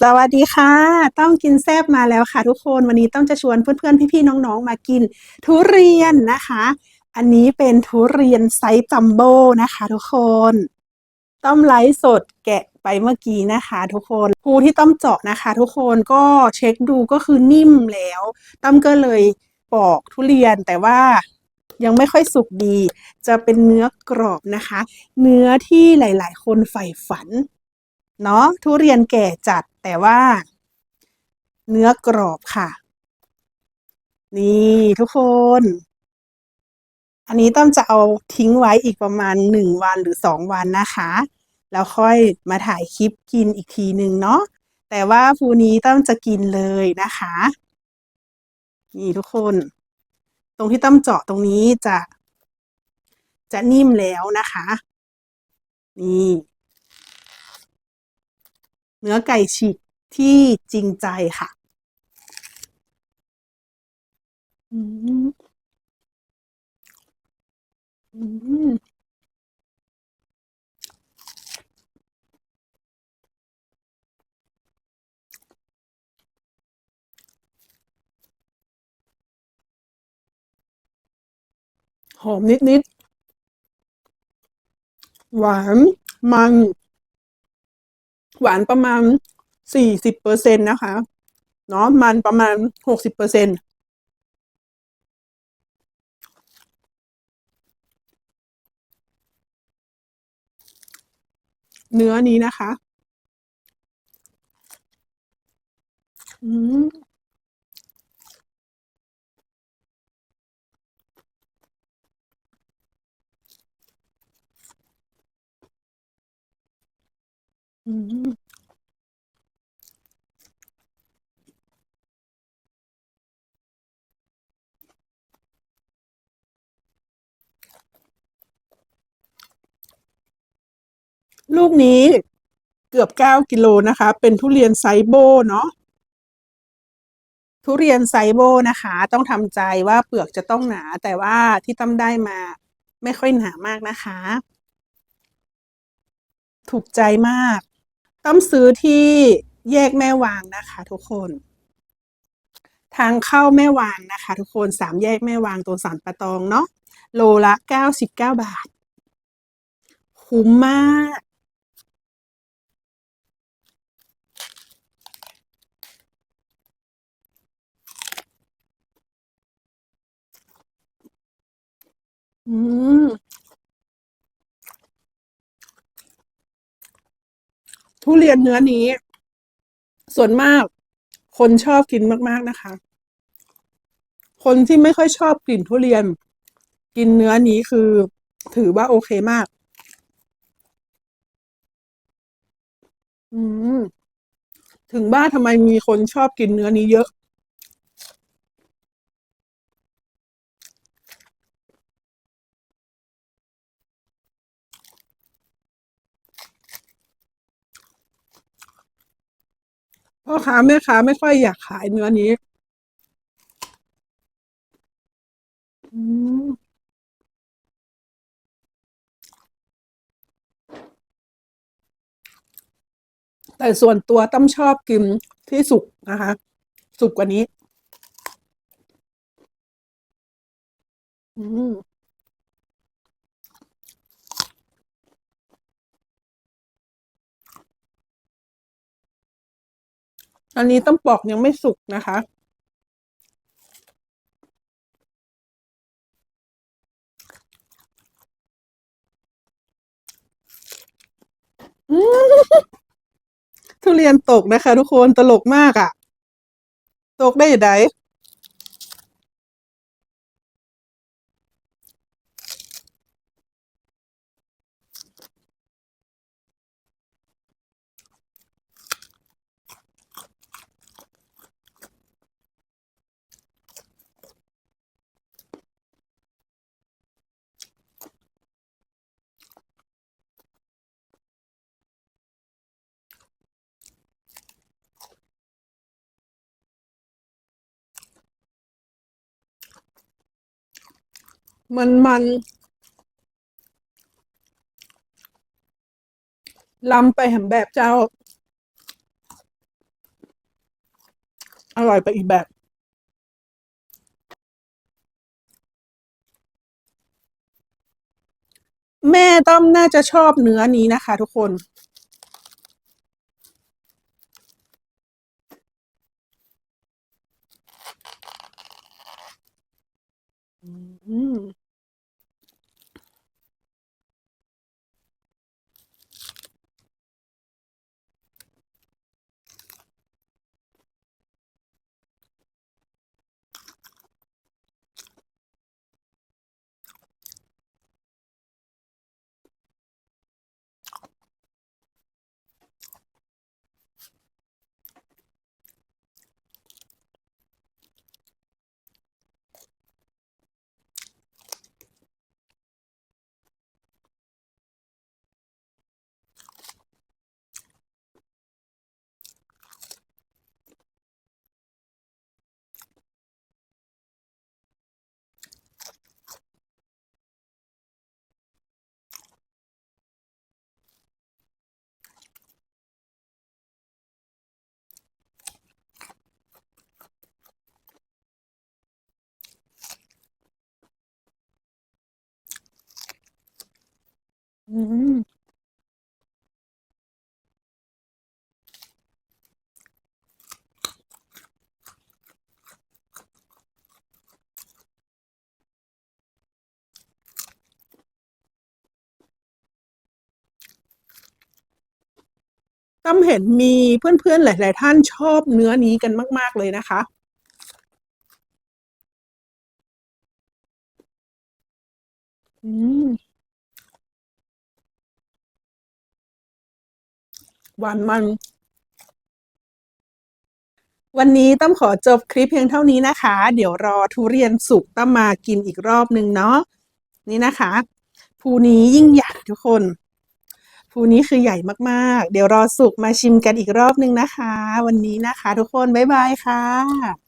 สวัสดีค่ะ ต้องกินแซบมาแล้วค่ะทุกคนวันนี้ต้องจะชวนเพื่อนๆ พี่ๆ น้องๆ มากินทุเรียนนะคะ อันนี้เป็นทุเรียนไซส์จัมโบ้นะคะ ทุกคน ต้อมไลฟ์สดแกะไปเมื่อกี้นะคะ ทุกคนภูที่ต้อมเจาะนะคะ ทุกคนก็เช็คดูก็คือนิ่มแล้ว ต้อมก็เลยปอกทุเรียนแต่ว่ายังไม่ค่อยสุกดี จะเป็นเนื้อกรอบนะคะ เนื้อที่หลาย ๆ คนใฝ่ฝันเนาะทุเรียนแก่จัด แต่ว่า เนื้อกรอบค่ะ นี่ทุกคน อันนี้ต้อมจะเอาทิ้งไว้อีกประมาณหนึ่งวันหรือสองวันนะคะ แล้วค่อยมาถ่ายคลิปกินอีกทีหนึ่งเนาะแต่ว่าฟูนี้ต้อมจะกินเลยนะคะ นี่ทุกคน ตรงที่ต้อมเจาะตรงนี้จะ จะนิ่มแล้วนะคะ นี่ เนื้อไก่ฉีกที่จริงใจค่ะอืมอืมหอมนิด ๆ หวาน มัน หวานประมาณสี่สิบเปอร์เซ็นต์นะคะ เนาะมันประมาณหกสิบเปอร์เซ็นต์เนื้อนี้นะคะ อืม อืมลูกนี้เกือบเก้ากิโลนะคะ เป็นทุเรียนไซโบเนาะทุเรียนไซโบนะคะ ต้องทำใจว่าเปลือกจะต้องหนา แต่ว่าที่ต้มได้มาไม่ค่อยหนามากนะคะ ถูกใจมาก ต้อมซื้อที่แยกแม่วางนะคะทุกคน ทางเข้าแม่วางนะคะ ทุกคนสามแยกแม่วางตรงสันปะตองเนาะโลละเก้าสิบเก้าบาท คุ้มมากอืม ทุเรียนเนื้อนี้ ส่วนมาก คนชอบกินมาก ๆนะคะ คนที่ไม่ค่อยชอบกลิ่นทุเรียน กินเนื้อนี้คือ ถือว่าโอเคมาก อืมถึงบ้านทำไมมีคนชอบกินเนื้อนี้เยอะ พ่อค้าแม่ค้าไม่ค่อยอยากขายเนื้อนี้อืมแต่ส่วนตัวต้อมชอบกินที่สุกนะคะ สุกกว่านี้ อืม อันนี้ต้องปอกยังไม่สุกนะคะ ทุเรียนตกนะคะทุกคนตลกมากอะ ตกได้ยังไง มันมันลำไปแหมแบบเจ้า อร่อยไปอีกแบบ แม่ต้อมน่าจะชอบเนื้อนี้นะคะทุกคน อืม อืมต้มเห็นมีเพื่อนๆ หลาย ๆ ท่านชอบเนื้อนี้กันมาก ๆ เลยนะคะ อืม หวานมัน วันนี้ต้อมขอจบคลิปเพียงเท่านี้นะคะ เดี๋ยวรอทุเรียนสุกต้อมมากินอีกรอบหนึ่งเนาะนี่นะคะภูนี้ยิ่งใหญ่ทุกคนภูนี้คือใหญ่มากๆ เดี๋ยวรอสุกมาชิมกันอีกรอบหนึ่งนะคะ วันนี้นะคะ ทุกคนบ๊ายบายค่ะ